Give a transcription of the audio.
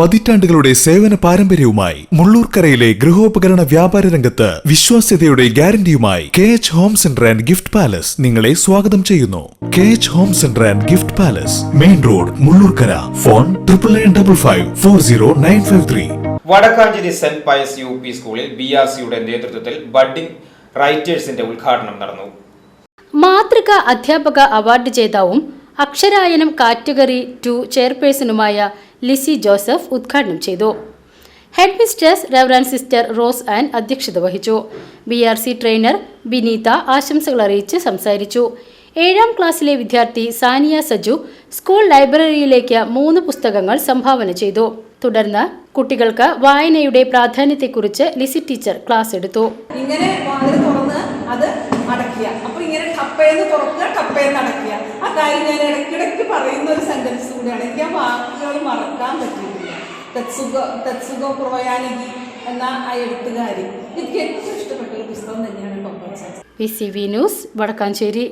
പതിറ്റാണ്ടുകളുടെ സേവന പാരമ്പര്യവുമായി മുള്ളൂർക്കരയിലെ ഗൃഹോപകരണ വ്യാപാര രംഗത്ത് വിശ്വാസ്യതയുടെ ഗ്യാരണ്ടിയുമായി K H home centre and gift palace നിങ്ങളെ സ്വാഗതം ചെയ്യുന്നു. K H home centre and gift palace main road Mullurkara. Phone triple nine double five four zero nine five three Vadakkanchery saint Pius U P സ്കൂളിൽ B R സിയുടെ നേതൃത്വത്തിൽ budding റൈറ്റേഴ്സിന്റെ ഉദ്ഘാടനം നടന്നു. മാതൃക അധ്യാപക അവാർഡ് ജേതാവും അക്ഷരായനം കാറ്റഗറി ടു ചെയർപേഴ്സണുമായ ലിസി ജോസഫ് ഉദ്ഘാടനം ചെയ്തു. Head mistress reverend sister Rose Ann അധ്യക്ഷത വഹിച്ചു. B R C trainer Bineetha ആശംസകൾ അറിയിച്ച് സംസാരിച്ചു. ഏഴാം ക്ലാസ്സിലെ വിദ്യാർത്ഥി സാനിയ സജു സ്കൂൾ ലൈബ്രറിയിലേക്ക് മൂന്ന് പുസ്തകങ്ങൾ സംഭാവന ചെയ്തു. തുടർന്ന് കുട്ടികൾക്ക് വായനയുടെ പ്രാധാന്യത്തെക്കുറിച്ച് ലിസി ടീച്ചർ ക്ലാസ് എടുത്തു. ഇങ്ങനെ ഇങ്ങനെ ടപ്പയെന്ന് തുറക്കുക കപ്പയെന്ന് അടയ്ക്കുക. കാര്യം ഞാൻ ഇടയ്ക്കിടയ്ക്ക് പറയുന്ന ഒരു സെന്റൻസ് കൂടിയാണ്. എനിക്ക് ആ വാക്കുകൾ മറക്കാൻ പറ്റിയിട്ടില്ല. തെത്സുഖ പുറയാനകി എന്ന ആ എഴുത്തുകാരി. എനിക്ക് ഏറ്റവും ഇഷ്ടപ്പെട്ട ഒരു പുസ്തകം തന്നെയാണ് ടൊപ്പ P C V news Vadakkanchery